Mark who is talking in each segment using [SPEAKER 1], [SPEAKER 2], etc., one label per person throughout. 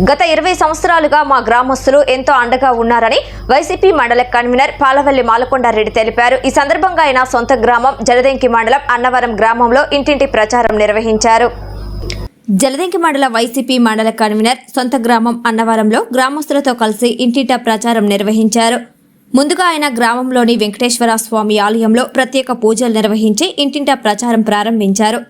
[SPEAKER 1] గత ఇరవై సంవత్సరాలుగా మా గ్రామస్తులు ఎంతో అండగా ఉన్నారని వైసీపీ మండల కన్వీనర్ పాలవల్లి మాలకొండారెడ్డి తెలిపారు. ఈ సందర్భంగా ఆయన సొంత గ్రామం జలదెంకి మండలం అన్నవరం గ్రామంలో ఇంటింటి ప్రచారం నిర్వహించారు. జలదెంకి మండల వైసీపీ మండల కన్వీనర్ సొంత గ్రామం అన్నవరంలో గ్రామస్తులతో కలిసి ఇంటింటా ప్రచారం నిర్వహించారు. ముందుగా ఆయన గ్రామంలోని వెంకటేశ్వర స్వామి ఆలయంలో ప్రత్యేక పూజలు నిర్వహించి ఇంటింటా ప్రచారం ప్రారంభించారు.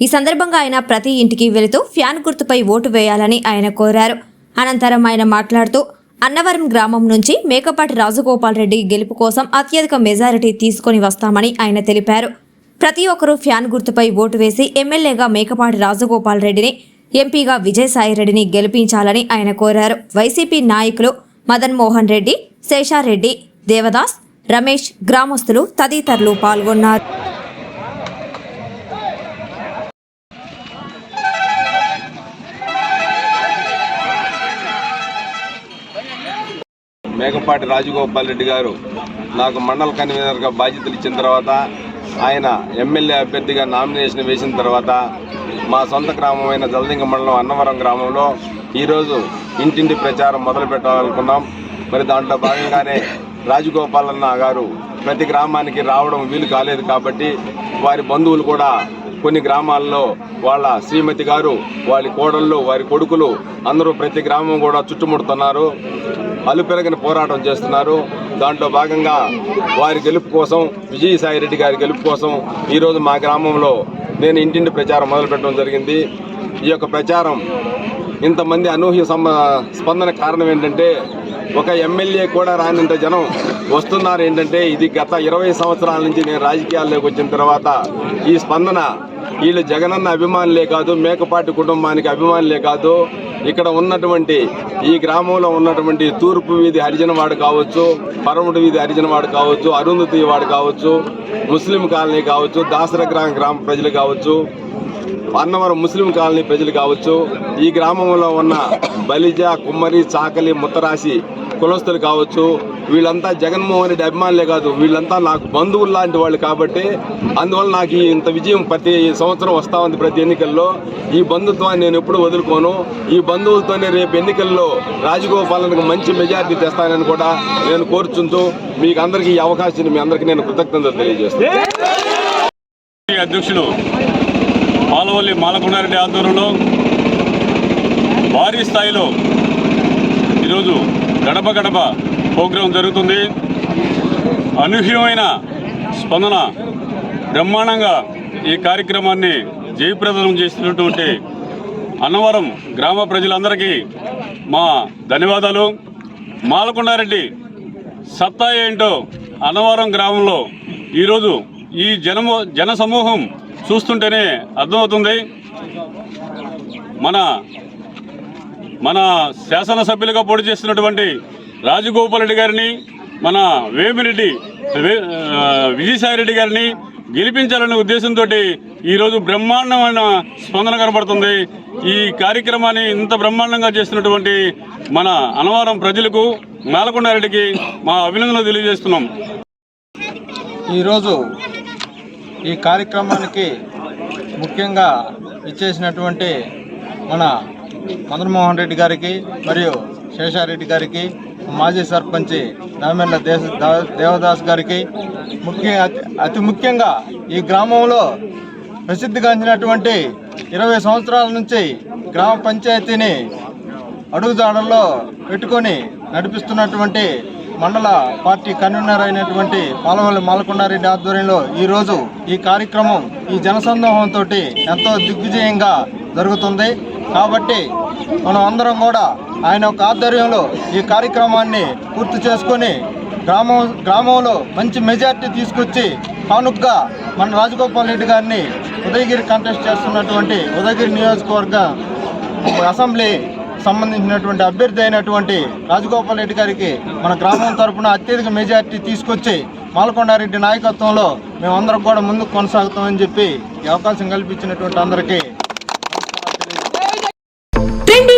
[SPEAKER 1] ఈ సందర్భంగా ఆయన ప్రతి ఇంటికి వెళుతూ ఫ్యాన్ గుర్తుపై ఓటు వేయాలని ఆయన కోరారు. అనంతరం ఆయన మాట్లాడుతూ అన్నవరం గ్రామం నుంచి మేకపాటి రాజగోపాల్ రెడ్డి గెలుపు కోసం అత్యధిక మెజారిటీ తీసుకొని వస్తామని ఆయన తెలిపారు. ప్రతి ఒక్కరూ ఫ్యాన్ గుర్తుపై ఓటు వేసి ఎమ్మెల్యేగా మేకపాటి రాజగోపాల్ రెడ్డిని ఎంపీగా విజయసాయిరెడ్డిని గెలిపించాలని ఆయన కోరారు. వైసీపీ నాయకులు మదన్ మోహన్ రెడ్డి శేషారెడ్డి దేవదాస్ రమేష్ గ్రామస్తులు తదితరులు పాల్గొన్నారు.
[SPEAKER 2] మేకపాటి రాజగోపాల్ రెడ్డి గారు నాకు మండల కన్వీనర్గా బాధ్యతలు ఇచ్చిన తర్వాత ఆయన ఎమ్మెల్యే అభ్యర్థిగా నామినేషన్ వేసిన తర్వాత మా సొంత గ్రామమైన జలదింగ మండలం అన్నవరం గ్రామంలో ఈరోజు ఇంటింటి ప్రచారం మొదలు పెట్టాలనుకున్నాం. మరి దాంట్లో భాగంగానే రాజగోపాలన్న గారు ప్రతి గ్రామానికి రావడం వీలు కాలేదు కాబట్టి వారి బంధువులు కూడా కొన్ని గ్రామాల్లో వాళ్ళ శ్రీమతి గారు వారి కోడళ్ళు వారి కొడుకులు అందరూ ప్రతి గ్రామం కూడా చుట్టుముడుతున్నారు. అలుపెరగని పోరాటం చేస్తున్నారు. దాంట్లో భాగంగా వారి గెలుపు కోసం విజయసాయి రెడ్డి గారి గెలుపు కోసం ఈరోజు మా గ్రామంలో నేను ఇంటింటి ప్రచారం మొదలుపెట్టడం జరిగింది. ఈ యొక్క ప్రచారం ఇంతమంది అనూహ్య సమ స్పందన కారణం ఏంటంటే ఒక ఎమ్మెల్యే కూడా రానంత జనం వస్తున్నారు. ఏంటంటే ఇది గత ఇరవై సంవత్సరాల నుంచి నేను రాజకీయాల్లోకి వచ్చిన తర్వాత ఈ స్పందన వీళ్ళు జగనన్న అభిమానులే కాదు మేకపాటి కుటుంబానికి అభిమానులే కాదు ఇక్కడ ఉన్నటువంటి ఈ గ్రామంలో ఉన్నటువంటి తూర్పు వీధి హరిజన వాడు కావచ్చు పరముడు వీధి హరిజన వాడు కావచ్చు అరుంధతి వాడు కావచ్చు ముస్లిం కాలనీ కావచ్చు దాసరగ్రామ గ్రామ ప్రజలు కావచ్చు అన్నవరం ముస్లిం కాలనీ ప్రజలు కావచ్చు ఈ గ్రామంలో ఉన్న బలిజ కుమ్మరి చాకలి ముత్తరాశి కులస్తులు కావచ్చు వీళ్ళంతా జగన్మోహన్ రెడ్డి అభిమానులే కాదు వీళ్ళంతా నాకు బంధువులు లాంటి వాళ్ళు కాబట్టి అందువల్ల నాకు ఇంత విజయం ప్రతి సంవత్సరం వస్తూ ఉంది ప్రతి ఎన్నికల్లో. ఈ బంధుత్వాన్ని నేను ఎప్పుడు వదులుకోను. ఈ బంధువులతోనే రేపు ఎన్నికల్లో రాజగోపాలనకు మంచి మెజార్టీ తెస్తానని కూడా నేను కోరుచుంటూ మీకు అందరికీ ఈ అవకాశాన్ని మీ అందరికీ నేను కృతజ్ఞతలు తెలియజేస్తాను
[SPEAKER 3] అధ్యక్షులు పాలవల్లి మాలకొండారెడ్డి ఆధ్వర్యంలో భారీ స్థాయిలో ఈరోజు గడప గడప ప్రోగ్రాం జరుగుతుంది. అనూహ్యమైన స్పందన బ్రహ్మాండంగా ఈ కార్యక్రమాన్ని జయప్రదం చేస్తున్నటువంటి అన్నవరం గ్రామ ప్రజలందరికీ మా ధన్యవాదాలు. మాలకొండారెడ్డి సత్తా ఏంటో అన్నవరం గ్రామంలో ఈరోజు ఈ జనము జన సమూహం చూస్తుంటేనే అర్థమవుతుంది. మన మన శాసనసభ్యులుగా పోటీ చేస్తున్నటువంటి రాజగోపాల్ రెడ్డి గారిని మన వేమిరెడ్డి వే- విజయసాయిరెడ్డి గారిని గెలిపించాలనే ఉద్దేశంతో ఈరోజు బ్రహ్మాండమైన స్పందన కనబడుతుంది. ఈ కార్యక్రమాన్ని ఇంత బ్రహ్మాండంగా చేస్తున్నటువంటి మన అనవరం ప్రజలకు మాలకొండారెడ్డికి మా అభినందనలు తెలియజేస్తున్నాం.
[SPEAKER 4] ఈరోజు ఈ కార్యక్రమానికి ముఖ్యంగా ఇచ్చేసినటువంటి మన మదన్మోహన్ రెడ్డి గారికి మరియు శేషారెడ్డి గారికి మాజీ సర్పంచి నామెల్ల దేశ దేవదాస్ గారికి ముఖ్య అతి- అతి ముఖ్యంగా ఈ గ్రామంలో ప్రసిద్ధిగాంచినటువంటి ఇరవై సంవత్సరాల నుంచి గ్రామ పంచాయతీని అడుగుజాడల్లో పెట్టుకొని నడిపిస్తున్నటువంటి మండల పార్టీ కన్వీనర్ అయినటువంటి పాలవల్లి మాలకొండారెడ్డి ఆధ్వర్యంలో ఈరోజు ఈ కార్యక్రమం ఈ జనసందోహంతో ఎంతో దిగ్విజయంగా జరుగుతుంది. కాబట్టి మనం అందరం కూడా ఆయన యొక్క ఆధ్వర్యంలో ఈ కార్యక్రమాన్ని పూర్తి చేసుకొని గ్రామం గ్రామంలో మంచి మెజార్టీ తీసుకొచ్చి కానుకగా మన రాజగోపాల్ రెడ్డి గారిని ఉదయగిరి కంటెస్ట్ చేస్తున్నటువంటి ఉదయగిరి నియోజకవర్గ అసెంబ్లీ సంబంధించినటువంటి అభ్యర్థి అయినటువంటి రాజగోపాల్ రెడ్డి గారికి మన గ్రామం తరపున అత్యధిక మెజార్టీ తీసుకొచ్చి మాలకొండారెడ్డి నాయకత్వంలో మేమందరం కూడా ముందుకు కొనసాగుతామని చెప్పి ఈ అవకాశం కల్పించినటువంటి అందరికీ